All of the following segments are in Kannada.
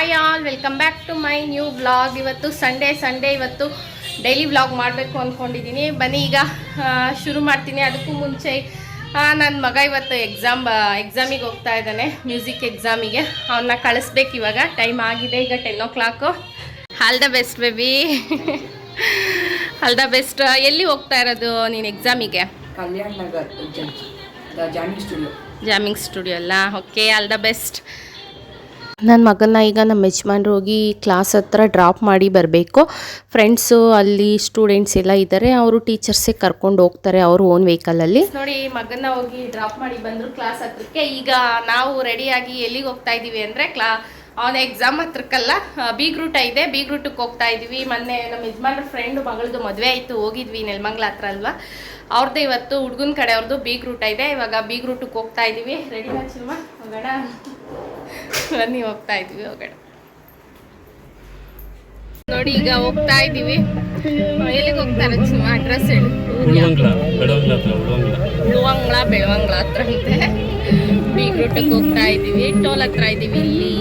Hi all welcome back to my new blog ಇವತ್ತು ಸಂಡೇ ಸಂಡೇ ಇವತ್ತು ಡೈಲಿ ವ್ಲಾಗ್ ಮಾಡಬೇಕು ಅಂದ್ಕೊಂಡಿದ್ದೀನಿ ಬನ್ನಿ ಈಗ ಶುರು ಮಾಡ್ತೀನಿ. ಅದಕ್ಕೂ ಮುಂಚೆ ನನ್ನ ಮಗ ಇವತ್ತು ಎಕ್ಸಾಮ್ ಎಕ್ಸಾಮಿಗೆ ಹೋಗ್ತಾ ಇದ್ದಾನೆ. ಮ್ಯೂಸಿಕ್ ಎಕ್ಸಾಮಿಗೆ ಅವನ್ನ ಕಳಿಸ್ಬೇಕು ಇವಾಗ. ಟೈಮ್ ಆಗಿದೆ ಈಗ ten o'clock all the best baby all the best ಎಲ್ಲಿ ಹೋಗ್ತಾ ಇರೋದು ನೀನು ಎಕ್ಸಾಮಿಗೆ Kalyan Nagar Jani studio. Jamming studio ಅಲ್ಲ. ಓಕೆ ಆಲ್ ದ ಬೆಸ್ಟ್ ನನ್ನ ಮಗನ ಈಗ ನಮ್ಮ ಯಜಮಾನ್ರು ಹೋಗಿ ಕ್ಲಾಸ್ ಹತ್ರ ಡ್ರಾಪ್ ಮಾಡಿ ಬರಬೇಕು. ಫ್ರೆಂಡ್ಸು ಅಲ್ಲಿ ಸ್ಟೂಡೆಂಟ್ಸ್ ಎಲ್ಲ ಇದ್ದಾರೆ ಅವರು ಟೀಚರ್ಸೇ ಕರ್ಕೊಂಡು ಹೋಗ್ತಾರೆ ಅವರು ಓನ್ ವೆಹಿಕಲಲ್ಲಿ ನೋಡಿ ಮಗನ ಹೋಗಿ ಡ್ರಾಪ್ ಮಾಡಿ ಬಂದರು ಕ್ಲಾಸ್ ಹತ್ರಕ್ಕೆ. ಈಗ ನಾವು ರೆಡಿಯಾಗಿ ಎಲ್ಲಿಗೆ ಹೋಗ್ತಾ ಇದ್ದೀವಿ ಅಂದರೆ ಕ್ಲಾ ಅವನ ಎಕ್ಸಾಮ್ ಹತ್ರಕ್ಕಲ್ಲ ಬೀಗ್ ರೂಟ ಇದೆ. ಬೀಗ್ ರೂಟಕ್ಕೆ ಹೋಗ್ತಾ ಇದ್ವಿ. ಮೊನ್ನೆ ನಮ್ಮ ಯಜಮಾನ್ರ ಫ್ರೆಂಡ್ ಮಗಳದು ಮದುವೆ ಆಯಿತು. ಹೋಗಿದ್ವಿ ನೆಲಮಂಗ್ಲ ಹತ್ರ ಅಲ್ವಾ? ಅವ್ರದ್ದು ಇವತ್ತು ಹುಡುಗನ ಕಡೆ ಅವ್ರದ್ದು ಬೀಗ್ ರೂಟ ಇದೆ. ಇವಾಗ ಬೀಗ್ ರೂಟಕ್ಕೆ ಹೋಗ್ತಾ ಇದ್ದೀವಿ ರೆಡಿ ಚಿಲ್ಮ ಹೋಗೋಣ? ಬನ್ನಿ ಹೋಗ್ತಾ ಇದ್ವಿ ಹೋಗೋಣ. ನೋಡಿ ಈಗ ಹೋಗ್ತಾ ಇದ್ದೀವಿ. ಎಲ್ಲಿಗೆ ಹೋಗ್ತಾರೆ ಸುಮ್ಮ ಅಡ್ರೆಸ್ ಹೇಳಿ. ಉಳುವಂಗ್ಲ ಬೆಳವಂಗ್ಲ ಹತ್ರ ಬೆಳವಂಗ್ಳ ಹತ್ರ ಅಂತೆ. ಬೀಗ್ ಹೋಗ್ತಾ ಇದ್ದೀವಿ. ಟೋಲ್ ಹತ್ರ ಇದ್ದೀವಿ. ಇಲ್ಲಿ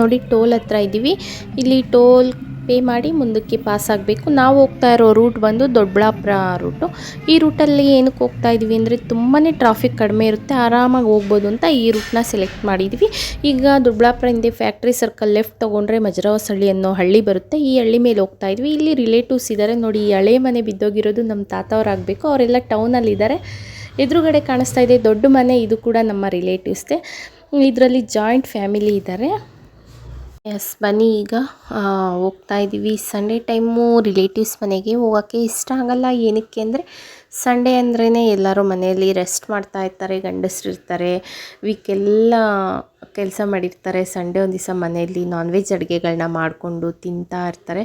ನೋಡಿ ಟೋಲ್ ಹತ್ರ ಇದ್ದೀವಿ. ಇಲ್ಲಿ ಟೋಲ್ ಪೇ ಮಾಡಿ ಮುಂದಕ್ಕೆ ಪಾಸ್ ಆಗಬೇಕು. ನಾವು ಹೋಗ್ತಾ ಇರೋ ರೂಟ್ ಬಂದು ದೊಡ್ಡಬಳ್ಳಾಪುರ ರೂಟು. ಈ ರೂಟಲ್ಲಿ ಏನಕ್ಕೆ ಹೋಗ್ತಾ ಇದ್ದೀವಿ ಅಂದರೆ ತುಂಬಾ ಟ್ರಾಫಿಕ್ ಕಡಿಮೆ ಇರುತ್ತೆ. ಆರಾಮಾಗಿ ಹೋಗ್ಬೋದು ಅಂತ ಈ ರೂಟ್ನ ಸೆಲೆಕ್ಟ್ ಮಾಡಿದ್ವಿ ಈಗ ದೊಡ್ಡಬಳ್ಳಾಪುರ ಹಿಂದೆ ಫ್ಯಾಕ್ಟ್ರಿ ಸರ್ಕಲ್ ಲೆಫ್ಟ್ ತೊಗೊಂಡ್ರೆ ಮಜರವಸಳ್ಳಿ ಅನ್ನೋ ಹಳ್ಳಿ ಬರುತ್ತೆ. ಈ ಹಳ್ಳಿ ಮೇಲೆ ಹೋಗ್ತಾ ಇದ್ವಿ. ಇಲ್ಲಿ ರಿಲೇಟಿವ್ಸ್ ಇದ್ದಾರೆ. ನೋಡಿ ಈ ಹಳೆ ಮನೆ ಬಿದ್ದೋಗಿರೋದು ನಮ್ಮ ತಾತವ್ರಾಗಬೇಕು. ಅವರೆಲ್ಲ ಟೌನಲ್ಲಿದ್ದಾರೆ ಎದುರುಗಡೆ ಕಾಣಿಸ್ತಾ ಇದೆ ದೊಡ್ಡ ಮನೆ. ಇದು ಕೂಡ ನಮ್ಮ ರಿಲೇಟಿವ್ಸ್ದೇ ಇದರಲ್ಲಿ ಜಾಯಿಂಟ್ ಫ್ಯಾಮಿಲಿ ಇದ್ದಾರೆ. ಎಸ್ ಬನ್ನಿ ಈಗ ಹೋಗ್ತಾ ಇದ್ದೀವಿ ಸಂಡೇ ಟೈಮು ರಿಲೇಟಿವ್ಸ್ ಮನೆಗೆ ಹೋಗೋಕ್ಕೆ ಇಷ್ಟ ಆಗಲ್ಲ. ಏನಕ್ಕೆ ಅಂದರೆ ಸಂಡೇ ಅಂದ್ರೇ ಎಲ್ಲರೂ ಮನೆಯಲ್ಲಿ ರೆಸ್ಟ್ ಮಾಡ್ತಾ ಇರ್ತಾರೆ, ಗಂಡಸ್ರು ಇರ್ತಾರೆ. ವೀಕೆಲ್ಲ ಕೆಲಸ ಮಾಡಿರ್ತಾರೆ. ಸಂಡೇ ಒಂದು ದಿವಸ ಮನೆಯಲ್ಲಿ ನಾನ್ ವೆಜ್ ಅಡುಗೆಗಳನ್ನ ಮಾಡಿಕೊಂಡು ತಿಂತಾ ಇರ್ತಾರೆ.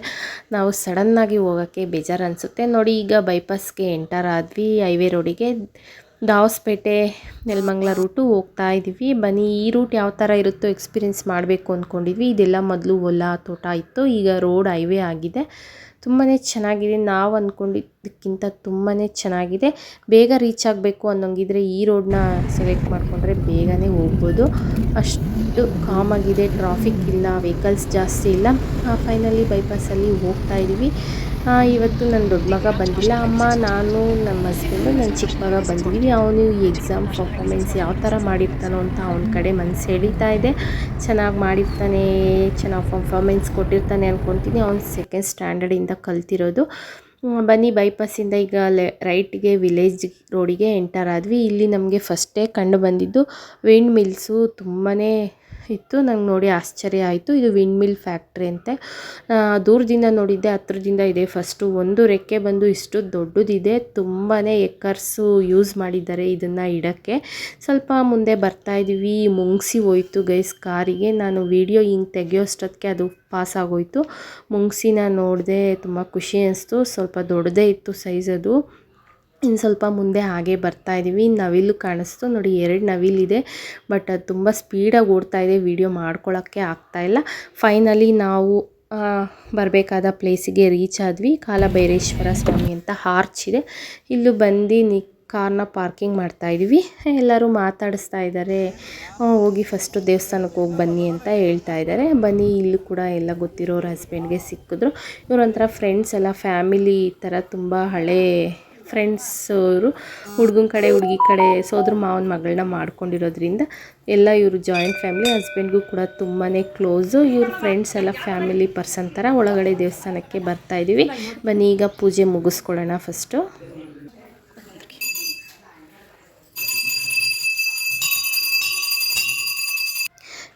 ನಾವು ಸಡನ್ನಾಗಿ ಹೋಗೋಕ್ಕೆ ಬೇಜಾರು ಅನಿಸುತ್ತೆ. ನೋಡಿ ಈಗ ಬೈಪಾಸ್ಗೆ ಎಂಟರ್ ಆದ್ವಿ ಹೈವೇ ರೋಡಿಗೆ ದಾವಸ್ಪೇಟೆ, ನೆಲಮಂಗ್ಲ ರೂಟು ಹೋಗ್ತಾ ಇದ್ದೀವಿ. ಬನ್ನಿ, ಈ ರೂಟ್ ಯಾವ ಥರ ಇರುತ್ತೋ ಎಕ್ಸ್ಪೀರಿಯೆನ್ಸ್ ಮಾಡಬೇಕು ಅಂದ್ಕೊಂಡಿದ್ವಿ ಇದೆಲ್ಲ ಮೊದಲು ಹೊಲ, ತೋಟ ಇತ್ತು. ಈಗ ರೋಡ್ ಹೈವೇ ಆಗಿದೆ. ತುಂಬಾ ಚೆನ್ನಾಗಿದೆ. ನಾವು ಅಂದ್ಕೊಂಡಿದ್ದಕ್ಕಿಂತ ತುಂಬಾ ಚೆನ್ನಾಗಿದೆ. ಬೇಗ ರೀಚ್ ಆಗಬೇಕು ಅನ್ನೋಂಗಿದ್ರೆ ಈ ರೋಡನ್ನ ಸೆಲೆಕ್ಟ್ ಮಾಡಿಕೊಂಡ್ರೆ ಬೇಗನೆ ಹೋಗ್ಬೋದು. ಅಷ್ಟು ಕಾಮಾಗಿದೆ ಟ್ರಾಫಿಕ್ ಇಲ್ಲ ವೆಹಿಕಲ್ಸ್ ಜಾಸ್ತಿ ಇಲ್ಲ. ಫೈನಲಿ ಬೈಪಾಸಲ್ಲಿ ಹೋಗ್ತಾ ಇದ್ದೀವಿ. ಇವತ್ತು ನನ್ನ ದೊಡ್ಡ ಮಗ ಬಂದಿಲ್ಲ. ಅಮ್ಮ, ನಾನು, ನಮ್ಮ ಹಸ್ಬೆಂಡು ನನ್ನ ಚಿಕ್ಕ ಮಗ ಬಂದಿದ್ದೀವಿ ಅವನು ಎಕ್ಸಾಮ್ ಪರ್ಫಾರ್ಮೆನ್ಸ್ ಯಾವ ಥರ ಮಾಡಿರ್ತಾನೋ ಅಂತ ಅವನ ಕಡೆ ಮನಸ್ಸು ಎಳೀತಾ ಇದೆ. ಚೆನ್ನಾಗಿ ಮಾಡಿರ್ತಾನೆ, ಚೆನ್ನಾಗಿ ಪರ್ಫಾಮೆನ್ಸ್ ಕೊಟ್ಟಿರ್ತಾನೆ ಅಂದ್ಕೊತೀನಿ ಅವ್ನು ಸೆಕೆಂಡ್ ಸ್ಟ್ಯಾಂಡರ್ಡಿಂದ ಕಲ್ತಿರೋದು. ಬನ್ನಿ ಬೈಪಾಸಿಂದ ಈಗ ಲೆ ರೈಟ್ಗೆ ವಿಲೇಜ್ ರೋಡಿಗೆ ಎಂಟರ್ ಆದ್ವಿ. ಇಲ್ಲಿ ನಮಗೆ ಫಸ್ಟೇ ಕಂಡು ಬಂದಿದ್ದು ವಿಂಡ್ ಮಿಲ್ಸು ತುಂಬಾ ಇತ್ತು. ನಂಗೆ ನೋಡಿ ಆಶ್ಚರ್ಯ ಆಯಿತು. ಇದು ವಿಂಡ್ ಮಿಲ್ ಫ್ಯಾಕ್ಟ್ರಿ ಅಂತೆ ದೂರದಿಂದ ನೋಡಿದ್ದೆ, ಹತ್ರದಿಂದ ಇದೆ. ಫಸ್ಟು ಒಂದು ರೆಕ್ಕೆ ಬಂದು ಇಷ್ಟು ದೊಡ್ಡದಿದೆ. ತುಂಬಾ ಎಕ್ಕರ್ಸು ಯೂಸ್ ಮಾಡಿದ್ದಾರೆ ಇದನ್ನು ಇಡೋಕ್ಕೆ. ಸ್ವಲ್ಪ ಮುಂದೆ ಬರ್ತಾ ಇದ್ದೀವಿ. ಮುಂಗ್ಸಿ ಹೋಯ್ತು ಗೈಸ್ ಕಾರಿಗೆ. ನಾನು ವಿಡಿಯೋ ಹಿಂಗೆ ತೆಗಿಯೋಷ್ಟೊತ್ತಿಗೆ ಅದು ಪಾಸ್ ಆಗೋಯ್ತು. ಮುಂಗ್ಸಿನ ನೋಡಿದೆ, ತುಂಬ ಖುಷಿ ಅನಿಸ್ತು. ಸ್ವಲ್ಪ ದೊಡ್ಡದೇ ಇತ್ತು ಸೈಜ್ ಅದು. ಇನ್ನು ಸ್ವಲ್ಪ ಮುಂದೆ ಹಾಗೆ ಬರ್ತಾ ಇದ್ದೀವಿ. ನವಿಲು ಕಾಣಿಸ್ತು. ನೋಡಿ, ಎರಡು ನವಿಲಿದೆ ಬಟ್ ಅದು ತುಂಬ ಸ್ಪೀಡಾಗಿ ಓಡ್ತಾ ಇದೆ. ವಿಡಿಯೋ ಮಾಡ್ಕೊಳ್ಳೋಕ್ಕೆ ಆಗ್ತಾಯಿಲ್ಲ ಫೈನಲಿ ನಾವು ಬರಬೇಕಾದ ಪ್ಲೇಸಿಗೆ ರೀಚ್ ಆದ್ವಿ. ಕಾಲಭೈರೇಶ್ವರ ಸ್ವಾಮಿ ಅಂತ ಹಾರ್ಚ್ ಇದೆ. ಇಲ್ಲೂ ಬಂದು ನಿ, ಕಾರ್ನ ಪಾರ್ಕಿಂಗ್ ಮಾಡ್ತಾ ಇದ್ದೀವಿ. ಎಲ್ಲರೂ ಮಾತಾಡಿಸ್ತಾ ಇದ್ದಾರೆ. ಹೋಗಿ ಫಸ್ಟು ದೇವಸ್ಥಾನಕ್ಕೆ ಹೋಗಿ ಬನ್ನಿ ಅಂತ ಹೇಳ್ತಾ ಇದ್ದಾರೆ. ಬನ್ನಿ, ಇಲ್ಲೂ ಕೂಡ ಎಲ್ಲ ಗೊತ್ತಿರೋರು ಹಸ್ಬೆಂಡ್ಗೆ ಸಿಕ್ಕಿದ್ರು. ಇವರೊಂಥರ ಫ್ರೆಂಡ್ಸ್ ಎಲ್ಲ ಫ್ಯಾಮಿಲಿ ಥರ ತುಂಬ ಹಳೇ ಫ್ರೆಂಡ್ಸ್ ಅವರು, ಹುಡುಗನ ಕಡೆ, ಹುಡುಗಿ ಕಡೆ ಸೋದ್ರ ಮಾವನ ಮಗಳನ್ನ ಮಾಡ್ಕೊಂಡಿರೋದ್ರಿಂದ ಎಲ್ಲ ಇವರು ಜಾಯಿಂಟ್ ಫ್ಯಾಮಿಲಿ ಹಸ್ಬೆಂಡ್ಗೂ ಕೂಡ ತುಂಬಾ ಕ್ಲೋಸು ಇವ್ರ ಫ್ರೆಂಡ್ಸ್ ಎಲ್ಲ ಫ್ಯಾಮಿಲಿ ಪರ್ಸನ್ ಥರ ಒಳಗಡೆ ದೇವಸ್ಥಾನಕ್ಕೆ ಬರ್ತಾ ಇದ್ದೀವಿ ಬನ್ನಿ, ಈಗ ಪೂಜೆ ಮುಗಿಸ್ಕೊಳ್ಳೋಣ ಫಸ್ಟು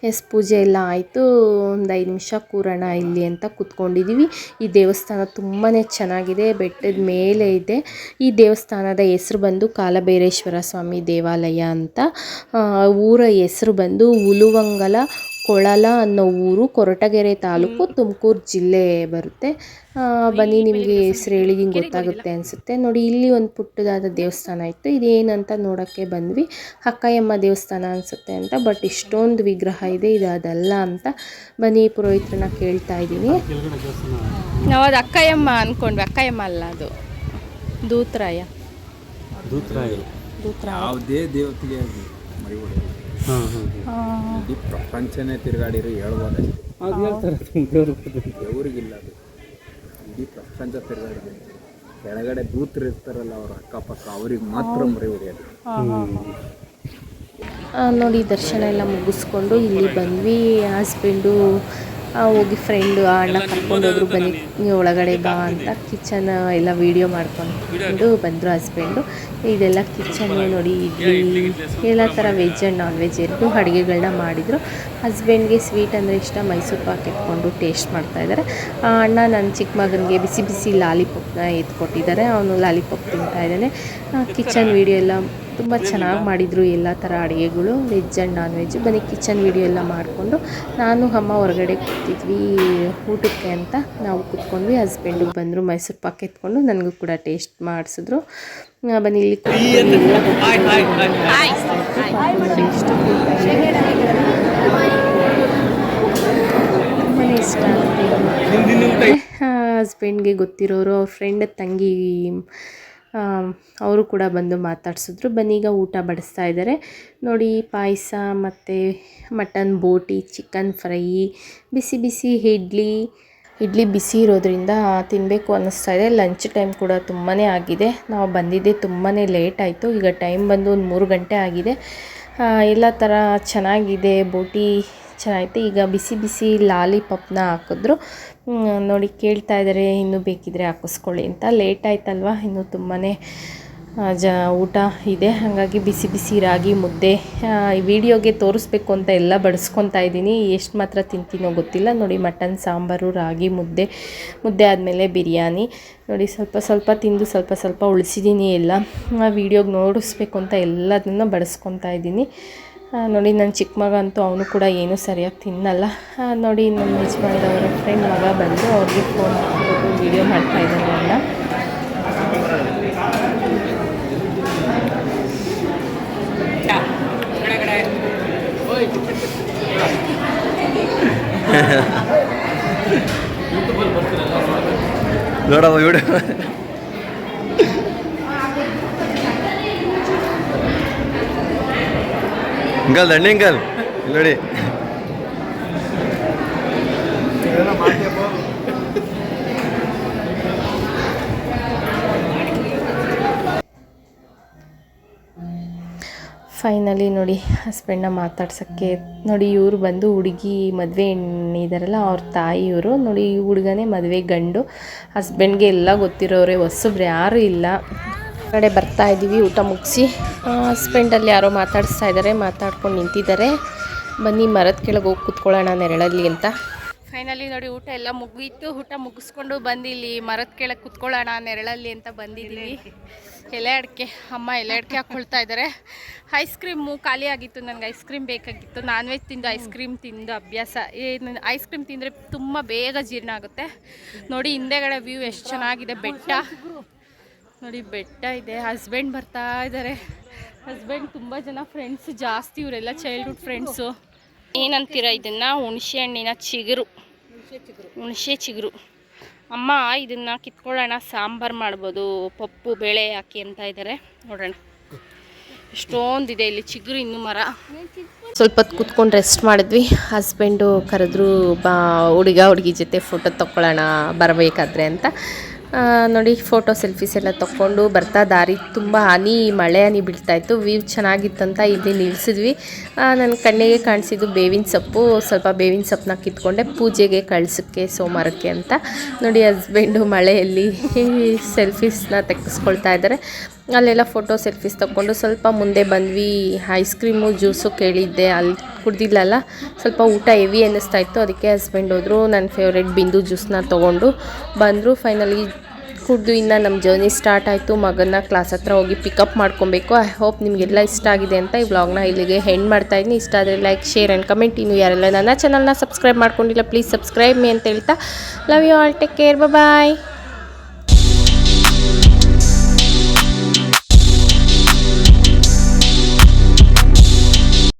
ಎಸ್, ಪೂಜೆ ಎಲ್ಲ ಆಯಿತು. ಒಂದು ಐದು ನಿಮಿಷ ಕೂರೋಣ ಇಲ್ಲಿ ಅಂತ ಕೂತ್ಕೊಂಡಿದ್ದೀವಿ ಈ ದೇವಸ್ಥಾನ ತುಂಬಾ ಚೆನ್ನಾಗಿದೆ, ಬೆಟ್ಟದ ಮೇಲೆ ಇದೆ. ಈ ದೇವಸ್ಥಾನದ ಹೆಸರು ಬಂದು ಕಾಲಭೈರೇಶ್ವರ ಸ್ವಾಮಿ ದೇವಾಲಯ ಅಂತ. ಊರ ಹೆಸರು ಬಂದು ಉಲುವಂಗಲ ಕೊಳಲ ಅನ್ನೋ ಊರು ಕೊರಟಗೆರೆ ತಾಲೂಕು ತುಮಕೂರು ಜಿಲ್ಲೆ ಬರುತ್ತೆ. ಬನ್ನಿ ನಿಮಗೆ ಹೆಸರು ಹೇಳಿದ್ದೀನಿ ಗೊತ್ತಾಗುತ್ತೆ ಅನಿಸುತ್ತೆ. ನೋಡಿ ಇಲ್ಲಿ ಒಂದು ಪುಟ್ಟದಾದ ದೇವಸ್ಥಾನ ಇತ್ತು. ಇದೇನಂತ ನೋಡೋಕ್ಕೆ ಬಂದ್ವಿ. ಅಕ್ಕಯ್ಯಮ್ಮ ದೇವಸ್ಥಾನ ಅನಿಸುತ್ತೆ ಅಂತ ಬಟ್ ಇಷ್ಟೊಂದು ವಿಗ್ರಹ ಇದೆ. ಇದು ಅದಲ್ಲ ಅಂತ ಬನ್ನಿ ಪುರೋಹಿತ್ರನ್ನ ಕೇಳ್ತಾ ಇದ್ದೀನಿ. ನಾವು ಅದು ಅಕ್ಕಯ್ಯಮ್ಮ ಅಂದ್ಕೊಂಡ್ವಿ ಅಕ್ಕಯ್ಯಮ್ಮ ಅಲ್ಲ ಅದು. ದೂತ್ರಾಯ. ದೂತ್ರಾಯ. ದೇವತೆಗೆ ಇಡೀ ಪ್ರಪಂಚನೇ ತಿರುಗಾಡಿರಿ ಹೇಳ್ಬೋದು? ಅದು ಹೇಳ್ತಾರೆ. ದೇವರಿಗಿಲ್ಲ ಅದು. ಇಡೀ ಪ್ರಪಂಚ ತಿರುಗಾಡಿದೆ. ಕೆಳಗಡೆ ದೂತರು ಇರ್ತಾರಲ್ಲ ಅವ್ರ ಅಕ್ಕಪಕ್ಕ ಅವ್ರಿಗೆ ಮಾತ್ರ ಮರಿ ಹೊಡೆಯೋದು. ನೋಡಿ ದರ್ಶನ ಎಲ್ಲ ಮುಗಿಸ್ಕೊಂಡು ಇಲ್ಲಿ ಬಂದ್ವಿ. ಹಸ್ಬೆಂಡು ಹೋಗಿ ಫ್ರೆಂಡು ಆ ಅಣ್ಣ ಕರ್ಕೊಂಡು ಹೋದ್ರು ಬನ್ನಿ. ನೀವು ಒಳಗಡೆ ಬಾ ಅಂತ ಕಿಚನ್ ಎಲ್ಲ ವೀಡಿಯೋ ಮಾಡ್ಕೊಂಡು ಬಂದರು ಹಸ್ಬೆಂಡು ಇದೆಲ್ಲ ಕಿಚನ್ ನೋಡಿ ಇಡ್ಲಿ ಎಲ್ಲ ಥರ ವೆಜ್ ಆ್ಯಂಡ್ ನಾನ್ ವೆಜ್ ಎರಡು ಅಡುಗೆಗಳನ್ನ ಮಾಡಿದರು. ಹಸ್ಬೆಂಡ್ಗೆ ಸ್ವೀಟ್ ಅಂದರೆ ಇಷ್ಟ ಮೈಸೂರು ಪಾಕ್ ಎತ್ಕೊಂಡು ಟೇಸ್ಟ್ ಮಾಡ್ತಾಯಿದ್ದಾರೆ ಆ ಅಣ್ಣ ನನ್ನ ಚಿಕ್ಕ ಮಗನಿಗೆ ಬಿಸಿ ಬಿಸಿ ಲಾಲಿಪಾಪ್ನ ಎತ್ಕೊಟ್ಟಿದ್ದಾರೆ. ಅವನು ಲಾಲಿಪಾಪ್ ತಿಂತಾ ಇದ್ದಾನೆ. ಕಿಚನ್ ವೀಡಿಯೋ ಎಲ್ಲ ತುಂಬ ಚೆನ್ನಾಗಿ ಮಾಡಿದರು ಎಲ್ಲ ಥರ ಅಡುಗೆಗಳು ವೆಜ್ ಆ್ಯಂಡ್ ನಾನ್ ವೆಜ್ ಬನ್ನಿ ಕಿಚನ್ ವೀಡಿಯೋ ಎಲ್ಲ ಮಾಡಿಕೊಂಡು ನಾನು ಅಮ್ಮ ಹೊರಗಡೆ ಕೂತಿದ್ವಿ ಊಟಕ್ಕೆ ಅಂತ ನಾವು ಕೂತ್ಕೊಂಡ್ವಿ. ಹಸ್ಬೆಂಡಿಗೆ ಬಂದರು ಮೈಸೂರು ಪಾಕ್ ಎತ್ಕೊಂಡು ನನಗೂ ಕೂಡ ಟೇಸ್ಟ್ ಮಾಡಿಸಿದ್ರು. ಬನ್ನಿ ಇಲ್ಲಿ ತುಂಬಾ ಇಷ್ಟ ಆಗುತ್ತೆ. ಹಸ್ಬೆಂಡ್ಗೆ ಗೊತ್ತಿರೋರು ಅವ್ರ ಫ್ರೆಂಡ್ ತಂಗಿ ಅವರು ಕೂಡ ಬಂದು ಮಾತಾಡಿಸಿದ್ರು. ಬನ್ನಿ ಈಗ ಊಟ ಬಡಿಸ್ತಾ ಇದ್ದಾರೆ ನೋಡಿ, ಪಾಯಸ ಮತ್ತು ಮಟನ್ ಬೋಟಿ, ಚಿಕನ್ ಫ್ರೈ, ಬಿಸಿ ಬಿಸಿ ಇಡ್ಲಿ ಇಡ್ಲಿ ಬಿಸಿ ಇರೋದ್ರಿಂದ ತಿನ್ನಬೇಕು ಅನ್ನಿಸ್ತಾ ಇದೆ. ಲಂಚ್ ಟೈಮ್ ಕೂಡ ತುಂಬಾ ಆಗಿದೆ. ನಾವು ಬಂದಿದ್ದೆ ತುಂಬಾ ಲೇಟ್ ಆಯಿತು. ಈಗ ಟೈಮ್ ಬಂದು ಒಂದು ಮೂರು ಗಂಟೆ ಆಗಿದೆ. ಎಲ್ಲ ಥರ ಚೆನ್ನಾಗಿದೆ. ಬೋಟಿ ಚೆನ್ನಾಗಿತ್ತು ಈಗ ಬಿಸಿ ಬಿಸಿ ಲಾಲಿಪಾಪ್ನ ಹಾಕಿದ್ರು. ನೋಡಿ, ಕೇಳ್ತಾ ಇದ್ದಾರೆ, ಇನ್ನೂ ಬೇಕಿದ್ರೆ ಹಾಕಿಸ್ಕೊಳ್ಳಿ ಅಂತ. ಲೇಟ್ ಆಯ್ತಲ್ವ? ಇನ್ನೂ ತುಂಬಾ ಜ, ಊಟ ಇದೆ. ಹಾಗಾಗಿ ಬಿಸಿ ಬಿಸಿ ರಾಗಿ ಮುದ್ದೆ ವಿಡಿಯೋಗೆ ತೋರಿಸ್ಬೇಕು ಅಂತ ಎಲ್ಲ ಬಡಿಸ್ಕೊತಾ ಇದ್ದೀನಿ. ಎಷ್ಟು ಮಾತ್ರ ತಿಂತೀನೋ ಗೊತ್ತಿಲ್ಲ. ನೋಡಿ, ಮಟನ್, ಸಾಂಬಾರು, ರಾಗಿ ಮುದ್ದೆ ಮುದ್ದೆ ಆದಮೇಲೆ ಬಿರಿಯಾನಿ. ನೋಡಿ, ಸ್ವಲ್ಪ ಸ್ವಲ್ಪ ತಿಂದು ಸ್ವಲ್ಪ ಸ್ವಲ್ಪ ಉಳಿಸಿದ್ದೀನಿ ಎಲ್ಲ. ವಿಡಿಯೋಗೆ ನೋಡಿಸ್ಬೇಕು ಅಂತ ಎಲ್ಲದನ್ನು ಬಡಿಸ್ಕೊತಾ ಇದ್ದೀನಿ. ನೋಡಿ ನನ್ನ ಚಿಕ್ಕ ಮಗ ಅಂತೂ ಅವನು ಕೂಡ ಏನು ಸರಿಯಾಗಿ ತಿನ್ನಲ್ಲ. ನೋಡಿ, ನಮ್ಮ ಯಜಮಾನಿದವರ ಫ್ರೆಂಡ್ ಮಗ ಬಂದು ಅವ್ರಿಗೆ ಫೋನ್ ಮಾಡಿಬಿಟ್ಟು ವೀಡಿಯೋ ಮಾಡ್ತಾ ಇದ್ದಾನೆ ಅಣ್ಣ. ನೋಡವ ವಿಡಿಯೋ ಅಂಕಲ್ ದಂಡಿ ಅಂಕಲ್ ನೋಡಿ ಫೈನಲಿ ನೋಡಿ ಹಸ್ಬೆಂಡ್ನ ಮಾತಾಡ್ಸೋಕ್ಕೆ, ನೋಡಿ, ಇವರು ಬಂದು ಹುಡುಗಿ ಮದುವೆ ಹೆಣ್ಣಿದಾರಲ್ಲ ಅವ್ರ ತಾಯಿ ಇವರು. ನೋಡಿ, ಈ ಹುಡುಗನೇ ಮದುವೆ ಗಂಡು. ಹಸ್ಬೆಂಡ್ಗೆ ಎಲ್ಲ ಗೊತ್ತಿರೋರೆ, ಹೊಸಬ್ರು ಯಾರೂ ಇಲ್ಲ. ಕಡೆ ಬರ್ತಾ ಇದ್ದೀವಿ, ಊಟ ಮುಗಿಸಿ. ಹಸ್ಬೆಂಡಲ್ಲಿ ಯಾರೋ ಮಾತಾಡಿಸ್ತಾ ಇದ್ದಾರೆ, ಮಾತಾಡ್ಕೊಂಡು ನಿಂತಿದ್ದಾರೆ. ಬನ್ನಿ, ಮರದ ಕೆಳಗೆ ಹೋಗಿ ಕೂತ್ಕೊಳ್ಳೋಣ ನೆರಳಲ್ಲಿ ಅಂತ. ಫೈನಲಿ ನೋಡಿ, ಊಟ ಎಲ್ಲ ಮುಗಿಯಿತು ಊಟ ಮುಗಿಸ್ಕೊಂಡು ಬಂದು ಇಲ್ಲಿ ಮರದ ಕೆಳಗೆ ಕುತ್ಕೊಳ್ಳೋಣ ನೆರಳಲ್ಲಿ ಅಂತ ಬಂದಿದ್ದೀವಿ. ಎಲೆ ಅಡಿಕೆ ಅಮ್ಮ ಎಲೆ ಅಡಿಕೆ ಹಾಕ್ಕೊಳ್ತಾ ಇದ್ದಾರೆ. ಐಸ್ ಕ್ರೀಮು ಖಾಲಿ ಆಗಿತ್ತು, ನನಗೆ ಐಸ್ ಕ್ರೀಮ್ ಬೇಕಾಗಿತ್ತು. ನಾನ್ ವೆಜ್ ತಿಂದು ಐಸ್ ಕ್ರೀಮ್ ತಿಂದು ಅಭ್ಯಾಸ. ಏನು ಐಸ್ ಕ್ರೀಮ್ ತಿಂದರೆ ತುಂಬ ಬೇಗ ಜೀರ್ಣ ಆಗುತ್ತೆ. ನೋಡಿ, ಹಿಂದೆಗಡೆ ವ್ಯೂ ಎಷ್ಟು ಚೆನ್ನಾಗಿದೆ ಬೆಟ್ಟ. ನೋಡಿ, ಬೆಟ್ಟ ಇದೆ. ಹಸ್ಬೆಂಡ್ ಬರ್ತಾ ಇದ್ದಾರೆ ಹಸ್ಬೆಂಡ್ ತುಂಬ ಜನ ಫ್ರೆಂಡ್ಸ್ ಜಾಸ್ತಿ ಇವರೆಲ್ಲ ಚೈಲ್ಡ್ಹುಡ್ ಫ್ರೆಂಡ್ಸು ಏನಂತೀರ ಇದನ್ನು? ಹುಣಸೆ ಹಣ್ಣಿನ ಚಿಗುರು. ಹುಣಸೆ ಚಿಗುರು. ಅಮ್ಮ, ಇದನ್ನು ಕಿತ್ಕೊಳ್ಳೋಣ. ಸಾಂಬಾರು ಮಾಡ್ಬೋದು. ಪಪ್ಪು, ಬೇಳೆ ಹಾಕಿ ಅಂತ ಇದ್ದಾರೆ ನೋಡೋಣ. ಎಷ್ಟೊಂದಿದೆ ಇಲ್ಲಿ ಚಿಗುರು, ಇನ್ನು ಮರ. ಸ್ವಲ್ಪ ಹೊತ್ತು ಕೂತ್ಕೊಂಡು ರೆಸ್ಟ್ ಮಾಡಿದ್ವಿ. ಹಸ್ಬೆಂಡು ಕರೆದ್ರು, ಬಾ, ಹುಡುಗ, ಹುಡುಗಿ ಜೊತೆ ಫೋಟೋ ತಗೊಳ್ಳೋಣ ಬರಬೇಕಾದ್ರೆ ಅಂತ. ನೋಡಿ ಫೋಟೋ ಸೆಲ್ಫೀಸ್ ಎಲ್ಲ ತಗೊಂಡು ಬರ್ತಾ ದಾರಿ. ತುಂಬ ಹನಿ, ಮಳೆ ಹನಿ ಬೀಳ್ತಾಯಿತ್ತು ವ್ಯೂ ಚೆನ್ನಾಗಿತ್ತಂತ ಇಲ್ಲಿ ನಿಲ್ಲಿಸಿದ್ವಿ ನನ್ನ ಕಣ್ಣಿಗೆ ಕಾಣಿಸಿದ್ದು ಬೇವಿನ ಸೊಪ್ಪು, ಸ್ವಲ್ಪ ಬೇವಿನ ಸೊಪ್ಪನ್ನ ಕಿತ್ಕೊಂಡೆ ಪೂಜೆಗೆ ಕಳ್ಸೋಕ್ಕೆ, ಸೋಮವಾರಕ್ಕೆ ಅಂತ. ನೋಡಿ ಹಸ್ಬೆಂಡು ಮಳೆಯಲ್ಲಿ ಸೆಲ್ಫೀಸ್ನ ತೆಗೆಸ್ಕೊಳ್ತಾ ಇದ್ದಾರೆ ಅಲ್ಲೆಲ್ಲ ಫೋಟೋ ಸೆಲ್ಫೀಸ್ ತಗೊಂಡು ಸ್ವಲ್ಪ ಮುಂದೆ ಬಂದ್ವಿ. ಐಸ್ ಕ್ರೀಮು ಜ್ಯೂಸು ಕೇಳಿದ್ದೆ. ಅಲ್ಲಿ ಕುಡ್ದಿಲ್ಲಲ್ಲ. ಸ್ವಲ್ಪ ಊಟ ಹೆವಿ ಅನ್ನಿಸ್ತಾ ಇತ್ತು. ಅದಕ್ಕೆ ಹಸ್ಬೆಂಡ್ ಹೋದರು. ನನ್ನ ಫೇವ್ರೆಟ್ ಬಿಂದು ಜ್ಯೂಸ್ನ ತೊಗೊಂಡು ಬಂದರು. ಫೈನಲಿ ಕುಡಿದು ಇನ್ನು ನಮ್ಮ ಜರ್ನಿ ಸ್ಟಾರ್ಟ್ ಆಯಿತು. ಮಗನ ಕ್ಲಾಸ್ ಹತ್ರ ಹೋಗಿ ಪಿಕಪ್ ಮಾಡ್ಕೊಬೇಕು. ಐ ಹೋಪ್ ನಿಮಗೆಲ್ಲ ಇಷ್ಟ ಆಗಿದೆ ಅಂತ ಈ ವ್ಲಾಗ್ನ ಇಲ್ಲಿಗೆ ಹೆಂಡ್ ಮಾಡ್ತಾ ಇದ್ದೀನಿ. ಇಷ್ಟ ಆದರೆ ಲೈಕ್ ಶೇರ್ ಆ್ಯಂಡ್ ಕಮೆಂಟ್ ಇನ್ನು ಯಾರೆಲ್ಲ ನನ್ನ ಚಾನಲ್ನ ಸಬ್ಸ್ಕ್ರೈಬ್ ಮಾಡ್ಕೊಂಡಿಲ್ಲ ಪ್ಲೀಸ್ ಸಬ್ಸ್ಕ್ರೈಬ್ ಮಿ ಅಂತ ಹೇಳ್ತಾ. Love you all take care bye